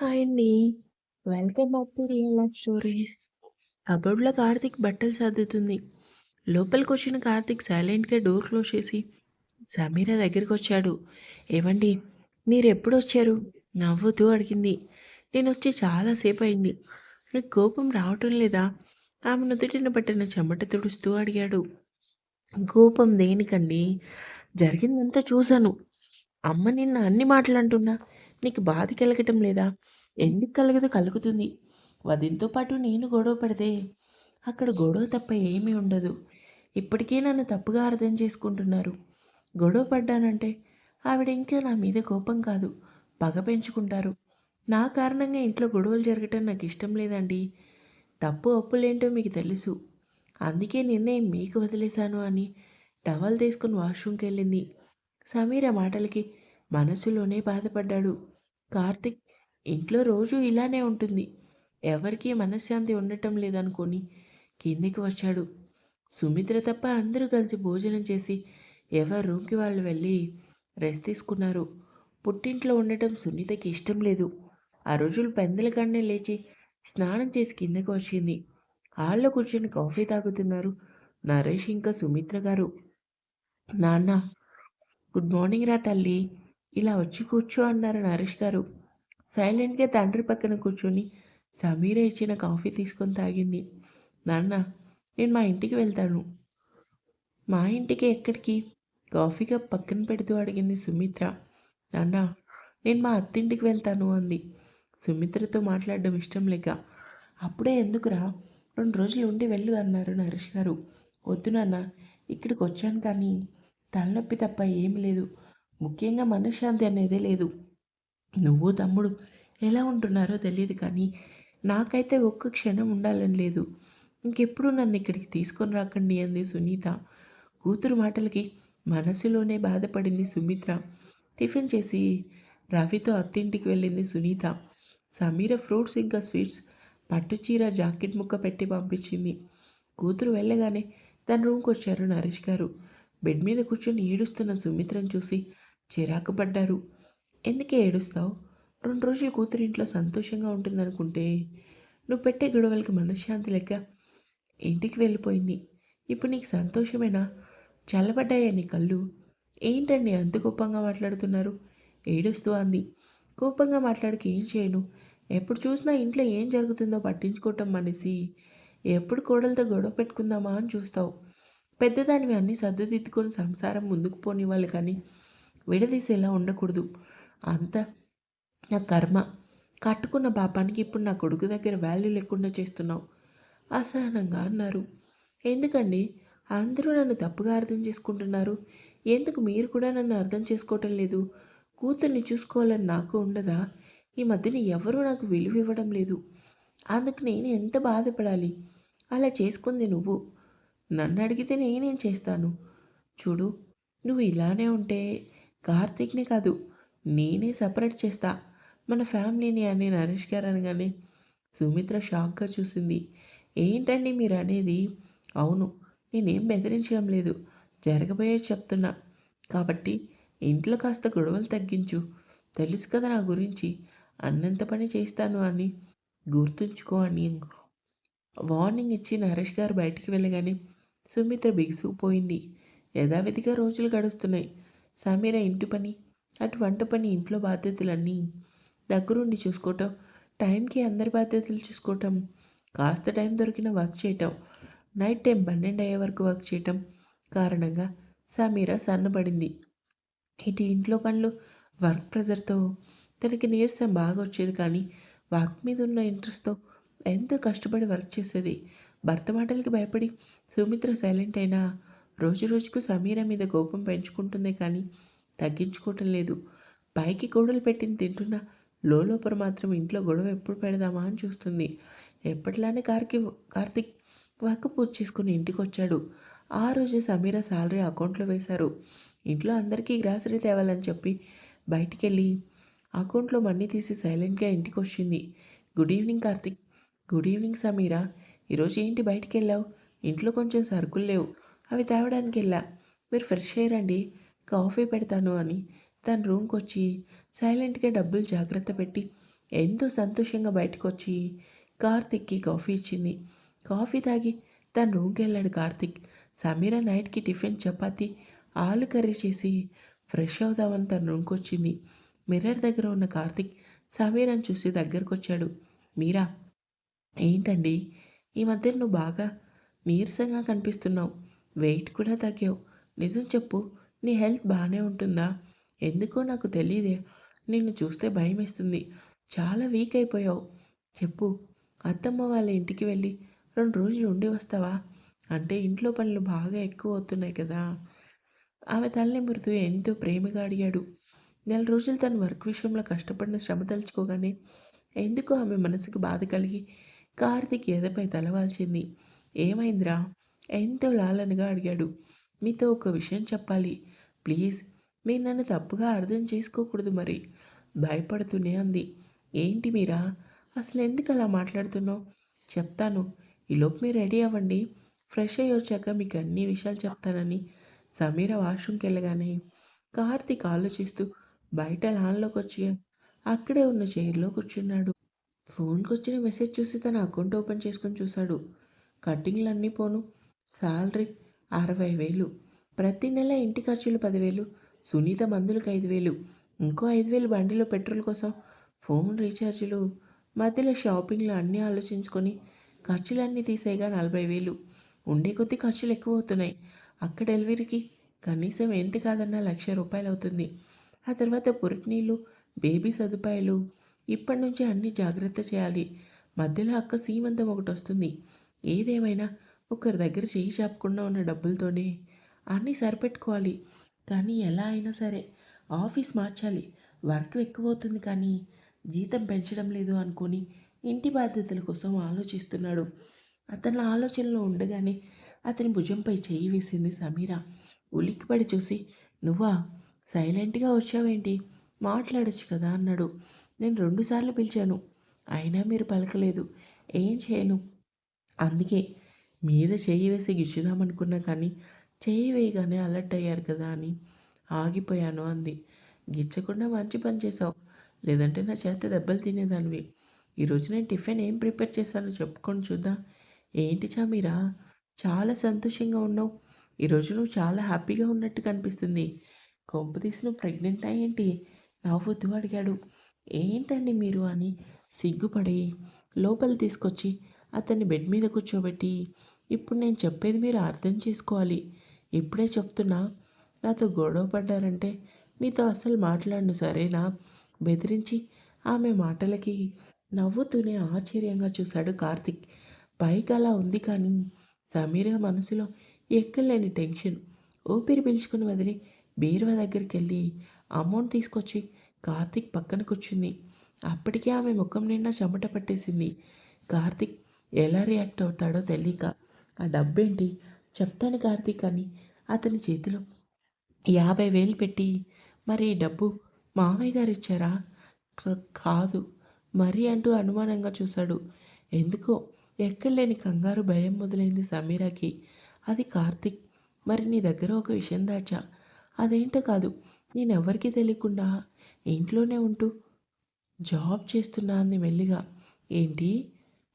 Hi అండి. Welcome back to real life stories. కబోర్డ్‌లో Karthik బట్టలు సర్దుతుంది. లోపలికొచ్చిన కార్తీక్ సైలెంట్‌గా డోర్ క్లోజ్ చేసి సమీర దగ్గరికొచ్చాడు. ఏవండీ మీరెప్పుడొచ్చారు? నవ్వుతూ అడిగింది. నేనొచ్చి చాలా సేపయింది. మీకు కోపం రావటం లేదా? ఆమె నుదుటిన పట్టిన చెమట తుడుస్తూ అడిగాడు. కోపం దేనికండి? జరిగిందంతా చూశాను. అమ్మ నిన్న అన్ని మాటలంటున్నా నీకు బాధ కలగటం లేదా? ఎందుకు కలగదు కలుగుతుంది. వదినతో పాటు నేను గొడవ పడితే అక్కడ గొడవ తప్ప ఏమీ ఉండదు. ఇప్పటికే నన్ను తప్పుగా అర్థం చేసుకుంటున్నారు. గొడవ పడ్డానంటే ఆవిడ ఇంకా నా మీద కోపం కాదు పగ పెంచుకుంటారు. నా కారణంగా ఇంట్లో గొడవలు జరగటం నాకు ఇష్టం లేదండి. తప్పు అప్పులేంటో మీకు తెలుసు. అందుకే నిర్ణయం మీకు వదిలేశాను అని టవల్ తీసుకుని వాష్రూమ్కి వెళ్ళింది. సమీర మాటలకి మనసులోనే బాధపడ్డాడు. కార్తిక్ ఇంట్లో రోజు ఇలానే ఉంటుంది. ఎవరికీ మనశ్శాంతి ఉండటం లేదనుకొని కిందికి వచ్చాడు. సుమిత్ర తప్ప అందరూ కలిసి భోజనం చేసి ఎవరి రూమ్కి వాళ్ళు వెళ్ళి రెస్ట్ తీసుకున్నారు. పుట్టింట్లో ఉండటం సునీతకి ఇష్టం లేదు. ఆ రోజులు పెందలకాడనే లేచి స్నానం చేసి కిందకి వచ్చింది. హాల్లో కూర్చొని కాఫీ తాగుతున్నారు నరేష్ ఇంకా సుమిత్ర గారు. నాన్న గుడ్ మార్నింగ్ రా తల్లి ఇలా వచ్చి కూర్చో అన్నారు నరేష్ గారు. సైలెంట్గా తండ్రి పక్కన కూర్చొని సమీర ఇచ్చిన కాఫీ తీసుకొని తాగింది. నాన్న నేను మా ఇంటికి వెళ్తాను. మా ఇంటికి ఎక్కడికి? కాఫీ కప్ పక్కన పెడుతూ అడిగింది సుమిత్ర. నాన్న నేను మా అత్తింటికి వెళ్తాను అంది. సుమిత్రతో మాట్లాడడం ఇష్టం లేక అప్పుడే ఎందుకురా రెండు రోజులు ఉండి వెళ్ళు అన్నారు నరేష్ గారు. వద్దు నాన్న ఇక్కడికి వచ్చాను కానీ తలనొప్పి తప్ప ఏమీ లేదు. ముఖ్యంగా మనశ్శాంతి అనేదే లేదు. నువ్వు తమ్ముడు ఎలా ఉంటున్నారో తెలియదు కానీ నాకైతే ఒక్క క్షణం ఉండాలని లేదు. ఇంకెప్పుడు నన్ను ఇక్కడికి తీసుకొని రాకండి అంది సునీత. కూతురు మాటలకి మనసులోనే బాధపడింది సుమిత్ర. టిఫిన్ చేసి రవితో అత్తింటికి వెళ్ళింది సునీత. సమీర ఫ్రూట్స్ ఇంకా స్వీట్స్ పట్టుచీర జాకెట్ ముక్క పెట్టి పంపించింది. కూతురు వెళ్ళగానే తన రూమ్కి వచ్చారు నరేష్ గారు. బెడ్ మీద కూర్చొని ఏడుస్తున్న సుమిత్రను చూసి చిరాకు పడ్డారు. ఎందుకే ఏడుస్తావు? రెండు రోజులు కూతురు ఇంట్లో సంతోషంగా ఉంటుందనుకుంటే నువ్వు పెట్టే గొడవలకి మనశ్శాంతి లెక్క ఇంటికి వెళ్ళిపోయింది. ఇప్పుడు నీకు సంతోషమేనా? చల్లబడ్డాయా నీ కళ్ళు? ఏంటండి అంత కోపంగా మాట్లాడుతున్నారు? ఏడుస్తూ అంది. కోపంగా మాట్లాడికి ఏం చేయను? ఎప్పుడు చూసినా ఇంట్లో ఏం జరుగుతుందో పట్టించుకోవటం మానేసి ఎప్పుడు కోడలతో గొడవ పెట్టుకుందామా అని చూస్తావు. పెద్దదానివి అన్నీ సర్దుదిద్దుకొని సంసారం ముందుకు పోనివ్వాలి కానీ విడదీసేలా ఉండకూడదు. అంతా నా కర్మ. కట్టుకున్న పాపానికి ఇప్పుడు నా కొడుకు దగ్గర వాల్యూ లేకుండా చేస్తున్నావు. అసహనంగా అన్నారు. ఎందుకండి అందరూ నన్ను తప్పుగా అర్థం చేసుకుంటున్నారు. ఎందుకు మీరు కూడా నన్ను అర్థం చేసుకోవటం లేదు? కూతుర్ని చూసుకోవాలని నాకు ఉండదా? ఈ మధ్యన ఎవరూ నాకు విలువ ఇవ్వడం లేదు. అందుకు నేను ఎంత బాధపడాలి? అలా చేసుకుంది నువ్వు. నన్ను అడిగితే నేనేం చేస్తాను? చూడు నువ్వు ఇలానే ఉంటే కార్తీక్‌ని కాదు నేనే సపరేట్ చేస్తా మన ఫ్యామిలీని అని నరేష్ గారు అనగానే సుమిత్ర షాక్‌గా చూసింది. ఏంటండి మీరు అనేది? అవును నేనేం బెదిరించడం లేదు. జరగబోయే చెప్తున్నా. కాబట్టి ఇంట్లో కాస్త గొడవలు తగ్గించు. తెలుసు కదా నా గురించి. అన్నంత పని చేస్తాను అని గుర్తుంచుకో అని వార్నింగ్ ఇచ్చి నరేష్ గారు బయటికి వెళ్ళగానే సుమిత్ర బిగుసుకుపోయింది. యథావిధిగా రోజులు గడుస్తున్నాయి. సమీర ఇంటి పని, అటు వంట పని, ఇంట్లో బాధ్యతలన్నీ దగ్గరుండి చూసుకోవటం, టైంకి అందరి బాధ్యతలు చూసుకోవటం, కాస్త టైం దొరికిన వర్క్ చేయటం, నైట్ టైం పన్నెండు అయ్యే వరకు వర్క్ చేయటం కారణంగా సమీర సన్నబడింది. ఇటు ఇంట్లో పనులు, వర్క్ ప్రెజర్తో తనకి నీరసం బాగా వచ్చేది కానీ వర్క్ మీద ఉన్న ఇంట్రెస్ట్తో ఎంతో కష్టపడి వర్క్ చేసేది. భర్త మాటలకి భయపడి సుమిత్ర సైలెంట్ అయినా రోజు రోజుకు సమీర మీద కోపం పెంచుకుంటుందే కానీ తగ్గించుకోవటం లేదు. పైకి గోడలు పెట్టింది తింటున్నా లోలోపల మాత్రం ఇంట్లో గొడవ ఎప్పుడు పెడదామా అని చూస్తుంది. ఎప్పటిలానే కార్కి కార్తిక్ వర్క్ పూర్తి చేసుకుని ఇంటికి వచ్చాడు. ఆ రోజు సమీర శాలరీ అకౌంట్లో వేశారు. ఇంట్లో అందరికీ గ్రాసరీ తేవాలని చెప్పి బయటికెళ్ళి అకౌంట్లో మనీ తీసి సైలెంట్గా ఇంటికి వచ్చింది. Good evening Karthik good evening Sameera. ఈరోజు ఏంటి బయటికి వెళ్ళావు? ఇంట్లో కొంచెం సరుకులు లేవు. అవి తేవడానికి వెళ్ళా. మీరు ఫ్రెష్ అయ్యారండి కాఫీ పెడతాను అని తన రూమ్కి వచ్చి సైలెంట్గా డబ్బులు జాగ్రత్త పెట్టి ఎంతో సంతోషంగా బయటకొచ్చి కార్తిక్‌కి కాఫీ ఇచ్చింది. కాఫీ తాగి తన రూమ్‌కెళ్ళాడు కార్తిక్. సమీర నైట్‌కి టిఫిన్ చపాతి ఆలు కర్రీ చేసి ఫ్రెష్ అవుదామని తన రూమ్కి వచ్చింది మిర్రర్ దగ్గర ఉన్న కార్తిక్ సమీరని చూసి దగ్గరకొచ్చాడు. మీరా ఏంటండి ఈ మధ్య నువ్వు బాగా నీరసంగా కనిపిస్తున్నావు. వెయిట్ కూడా తగ్గావు. నిజం చెప్పు నీ హెల్త్ బాగానే ఉంటుందా? ఎందుకో నాకు తెలియదే నిన్ను చూస్తే భయమేస్తుంది. చాలా వీక్ అయిపోయావు. చెప్పు అత్తమ్మ వాళ్ళ ఇంటికి వెళ్ళి రెండు రోజులు ఉండి వస్తావా? అంటే ఇంట్లో పనులు బాగా ఎక్కువ అవుతున్నాయి కదా! ఆమె తల్లి మృతు ఎంతో ప్రేమగా అడిగాడు. నెల రోజులు తను వర్క్ విషయంలో కష్టపడిన శ్రమ తలుచుకోగానే ఎందుకో ఆమె మనసుకు బాధ కలిగి కార్తిక్ ఎదపై తలవాల్చింది. ఏమైందిరా? ఎంతో లాలనగా అడిగాడు. మీతో ఒక విషయం చెప్పాలి. ప్లీజ్ మీరు నన్ను తప్పుగా అర్థం చేసుకోకూడదు మరి. భయపడుతూనే అంది. ఏంటి మీరా? అసలు ఎందుకు అలా మాట్లాడుతున్నావు? చెప్తాను. ఈలోపు మీరు రెడీ అవ్వండి. ఫ్రెష్ అయ్యి వచ్చాక మీకు అన్ని విషయాలు చెప్తానని సమీర వాష్రూమ్‌కి వెళ్ళగానే కార్తీక్ ఆలోచిస్తూ బయట లాన్‌లోకి వచ్చి అక్కడే ఉన్న చైర్‌లో కూర్చున్నాడు. ఫోన్‌కొచ్చిన మెసేజ్ చూసి తన అకౌంట్ ఓపెన్ చేసుకొని చూశాడు. కట్టింగ్‌లన్నీ పోను శాలరీ అరవై వేలు ప్రతి నెల ఇంటి ఖర్చులు పదివేలు సునీత మందులకు ఐదు వేలు ఇంకో ఐదు వేలు బండిలో పెట్రోల్ కోసం ఫోన్ రీఛార్జీలు మధ్యలో షాపింగ్లు అన్నీ ఆలోచించుకొని ఖర్చులన్నీ తీసేయగా నలభై వేలు ఉండే కొద్దీ ఖర్చులు ఎక్కువ అవుతున్నాయి అక్క డెలివరీకి కనీసం ఎంత కాదన్నా లక్ష రూపాయలు అవుతుంది ఆ తర్వాత పురిటినీళ్ళు బేబీ సదుపాయాలు ఇప్పటి నుంచి అన్నీ జాగ్రత్త చేయాలి. మధ్యలో అక్క సీమంతం ఒకటి వస్తుంది. ఏదేమైనా ఒకరి దగ్గర చేయి చెప్పకుండా ఉన్న డబ్బులతోనే అన్నీ సరిపెట్టుకోవాలి. కానీ ఎలా అయినా సరే ఆఫీస్ మార్చాలి. వర్క్ ఎక్కువ అవుతుంది కానీ జీతం పెంచడం లేదు అనుకొని ఇంటి బాధ్యతల కోసం ఆలోచిస్తున్నాడు. అతని ఆలోచనలో ఉండగానే అతని భుజంపై చేయి వేసింది సమీర. ఉలిక్కిపడి చూసి నువ్వా? సైలెంట్గా వచ్చావేంటి? మాట్లాడొచ్చు కదా అన్నాడు. నేను రెండుసార్లు పిలిచాను. అయినా మీరు పలకలేదు. ఏం చేయను? అందుకే మీద చేయి వేసి గిచ్చుదామనుకున్నా కానీ చేయి వేయగానే అలర్ట్ అయ్యారు కదా అని ఆగిపోయాను అంది. గిచ్చకుండా మంచి పని చేసావు లేదంటే నా చేత దెబ్బలు తినేదానివి. ఈరోజు నేను టిఫిన్ ఏం ప్రిపేర్ చేశానో చెప్పుకొని చూద్దాం. ఏంటి చామీరా? చాలా సంతోషంగా ఉన్నావు. ఈరోజు నువ్వు చాలా హ్యాపీగా ఉన్నట్టు కనిపిస్తుంది. కొంపతీసి నువ్వు ప్రెగ్నెంట్ ఏంటి వద్దు అడిగాడు. ఏంటండి మీరు అని సిగ్గుపడి లోపల తీసుకొచ్చి అతన్ని బెడ్ మీద కూర్చోబెట్టి ఇప్పుడు నేను చెప్పేది మీరు అర్థం చేసుకోవాలి. ఇప్పుడే చెప్తున్నా. నాతో గొడవ పడ్డారంటే మీతో అసలు మాట్లాడను సరేనా బెదిరించి ఆమె మాటలకి నవ్వుతూనే ఆశ్చర్యంగా చూశాడు కార్తిక్. పైకి అలా ఉంది కానీ సమీర మనసులో ఎక్కలేని టెన్షన్. ఊపిరి పీల్చుకుని వదిలి బీరువా దగ్గరికి వెళ్ళి అమౌంట్ తీసుకొచ్చి కార్తిక్ పక్కన కూర్చుంది. అప్పటికే ఆమె ముఖం నిండా చెమట పట్టేసింది. కార్తిక్ ఎలా రియాక్ట్ అవుతాడో తెలియక ఆ డబ్బేంటి? చెప్తాను కార్తీక్ అని అతని చేతిలో యాభై వేలు పెట్టి మరి ఈ డబ్బు మామయ్య గారు ఇచ్చారా? కాదు. మరి అంటూ అనుమానంగా చూశాడు. ఎందుకో? ఎక్కడలేని కంగారు భయం మొదలైంది సమీరాకి. అది కార్తిక్. మరి నీ దగ్గర ఒక విషయం దాచా. అదేంటో కాదు. నేను ఎవరికీ తెలియకుండా ఇంట్లోనే ఉంటూ జాబ్ చేస్తున్నా అంది మెల్లిగా. ఏంటి?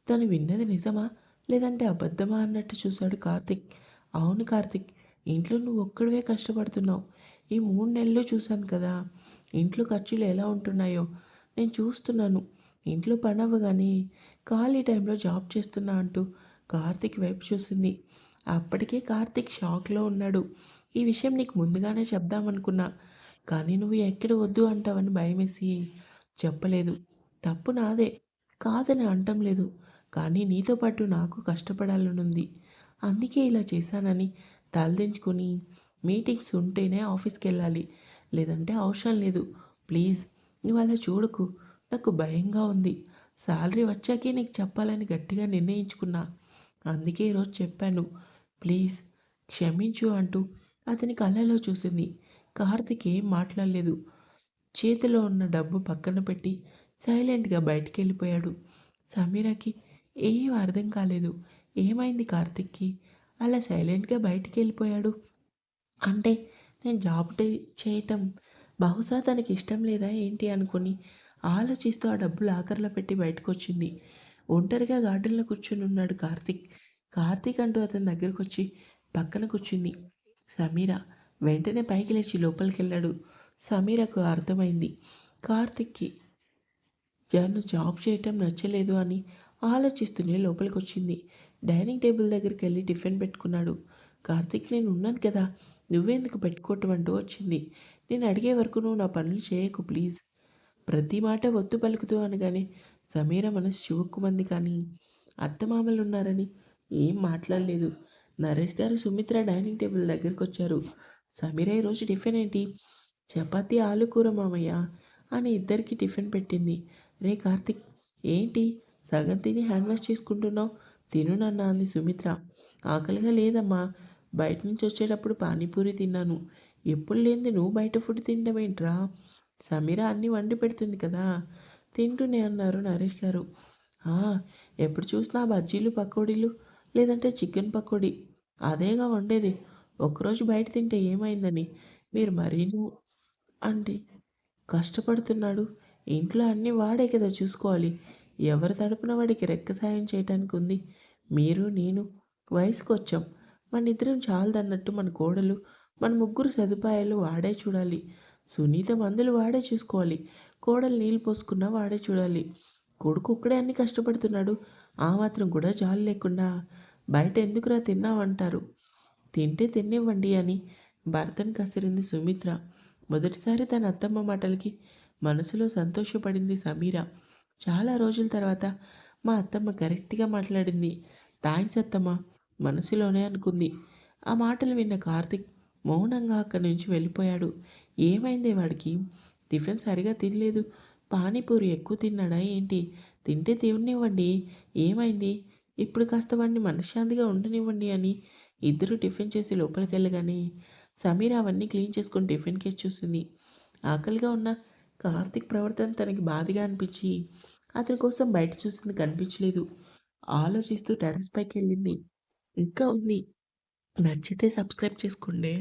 తను విన్నది నిజమా? లేదంటే అబద్ధమా అన్నట్టు చూశాడు కార్తిక్. అవును కార్తిక్ ఇంట్లో నువ్వు ఒక్కడివే కష్టపడుతున్నావు. ఈ మూడు నెలలు చూశాను కదా. ఇంట్లో ఖర్చులు ఎలా ఉంటున్నాయో? నేను చూస్తున్నాను. ఇంట్లో పని అవ్వగానే ఖాళీ టైంలో జాబ్ చేస్తున్నా అంటూ కార్తిక్ వైపు చూసింది. అప్పటికే కార్తిక్ షాక్లో ఉన్నాడు. ఈ విషయం నీకు ముందుగానే చెప్దామనుకున్నా. కానీ నువ్వు ఎక్కడ వద్దు అంటావని భయమేసి చెప్పలేదు. తప్పు నాదే. కాదని అంటం లేదు. కానీ నీతో పాటు నాకు కష్టపడాలనుంది. అందుకే ఇలా చేశానని తలదించుకొని మీటింగ్స్ ఉంటేనే ఆఫీస్కి వెళ్ళాలి లేదంటే అవసరం లేదు. ప్లీజ్ నువ్వు అలా చూడకు. నాకు భయంగా ఉంది. శాలరీ వచ్చాకే నీకు చెప్పాలని గట్టిగా నిర్ణయించుకున్నా. అందుకే ఈరోజు చెప్పాను. ప్లీజ్ క్షమించు అంటూ అతని కళ్ళలో చూసింది. కార్తిక్ ఏం మాట్లాడలేదు. చేతిలో ఉన్న డబ్బు పక్కన పెట్టి సైలెంట్గా బయటికి వెళ్ళిపోయాడు సమీరాకి ఏం అర్థం కాలేదు ఏమైంది కార్తిక్కి అలా సైలెంట్గా బయటికి వెళ్ళిపోయాడు అంటే నేను జాబ్ చేయటం బహుశా తనకి ఇష్టం లేదా ఏంటి అనుకుని ఆలోచిస్తూ ఆ డబ్బు లాకర్లో పెట్టి బయటకొచ్చింది. ఒంటరిగా గార్డెన్‌లో కూర్చొని ఉన్నాడు కార్తీక్. కార్తిక్ అంటూ అతని దగ్గరకొచ్చి పక్కన కూర్చుంది. సమీర. వెంటనే పైకి లేచి లోపలికి వెళ్ళాడు సమీరకు అర్థమైంది. కార్తిక్కి జను జాబ్ చేయటం నచ్చలేదు అని ఆలోచిస్తూనే లోపలికొచ్చింది. డైనింగ్ టేబుల్ దగ్గరికి వెళ్ళి టిఫిన్ పెట్టుకున్నాడు. కార్తీక్ నేను ఉన్నాను కదా! నువ్వెందుకు పెట్టుకోవటం అంటూ వచ్చింది. నేను అడిగే వరకు నువ్వు నా పనులు చేయకు ప్లీజ్. ప్రతి మాట వద్దు పలుకుతూ అనగానే సమీర మనసు చివుక్కుమంది కానీ అత్తమామలు ఉన్నారని ఏం మాట్లాడలేదు. నరేష్ గారు, సుమిత్ర డైనింగ్ టేబుల్ దగ్గరకొచ్చారు. సమీర ఈరోజు టిఫిన్ ఏంటి? చపాతీ ఆలు కూర మామయ్య అని ఇద్దరికి టిఫిన్ పెట్టింది. రే కార్తిక్ ఏంటి సగం తిని హ్యాండ్ వాష్ చేసుకుంటున్నావు? తిను నాన్న అంది సుమిత్ర. ఆకలిగా లేదమ్మా. బయట నుంచి వచ్చేటప్పుడు పానీపూరి తిన్నాను. ఎప్పుడు లేనిది నువ్వు బయట ఫుడ్ తినడం ఏంట్రా? సమీర అన్నీ వండి పెడుతుంది కదా! తింటూనే అన్నారు నరేష్ గారు. ఆ! ఎప్పుడు చూసినా బజ్జీలు, పకోడీలు లేదంటే చికెన్ పకోడీ అదేగా వండేది. ఒకరోజు బయట తింటే ఏమైందని మీరు మరీను అండి కష్టపడుతున్నాడు. ఇంట్లో అన్నీ వాడే కదా చూసుకోవాలి. ఎవరి తరపున వాడికి రెక్క సాయం చేయటానికి ఉంది. మీరు, నేను వయసుకొచ్చాం. మనిద్దరం చాలదన్నట్టు మన కోడలు, మన ముగ్గురు సదుపాయాలు వాడే చూడాలి. సునీత మందులు వాడే చూసుకోవాలి. కోడలు నీళ్ళు పోసుకున్నా వాడే చూడాలి. కొడుకు ఒక్కడే అన్ని కష్టపడుతున్నాడు. ఆ మాత్రం కూడా జాలి లేకుండా బయట ఎందుకురా తిన్నావంటారు. తింటే తినివ్వండి అని భర్తను కసిరింది సుమిత్ర. మొదటిసారి తన అత్తమ్మ మాటలకి మనసులో సంతోషపడింది సమీర. చాలా రోజుల తర్వాత మా అత్తమ్మ కరెక్ట్‌గా మాట్లాడింది. థ్యాంక్స్ అత్తమ్మ మనసులోనే అనుకుంది. ఆ మాటలు విన్న కార్తిక్ మౌనంగా అక్కడి నుంచి వెళ్ళిపోయాడు. ఏమైందే వాడికి? టిఫిన్ సరిగా తినలేదు. పానీపూరి ఎక్కువ తిన్నాడా ఏంటి? తింటే తిననివ్వండి. ఏమైంది? ఇప్పుడు కాస్త వాడిని మనశ్శాంతిగా ఉండనివ్వండి అని ఇద్దరూ టిఫిన్ చేసి లోపలికెళ్ళగానే సమీర అవన్నీ క్లీన్ చేసుకొని టిఫిన్ కేసి చూసింది. ఆకలిగా ఉన్న కార్తీక్ ప్రవర్తన తనకి బాధగా అనిపించి అతని కోసం బయట చూసింది కనిపించలేదు. ఆలోచిస్తూ టెర్రస్ పైకెళ్ళింది. ఇంకా ఉంది. నచ్చితే సబ్స్క్రైబ్ చేసుకోండి.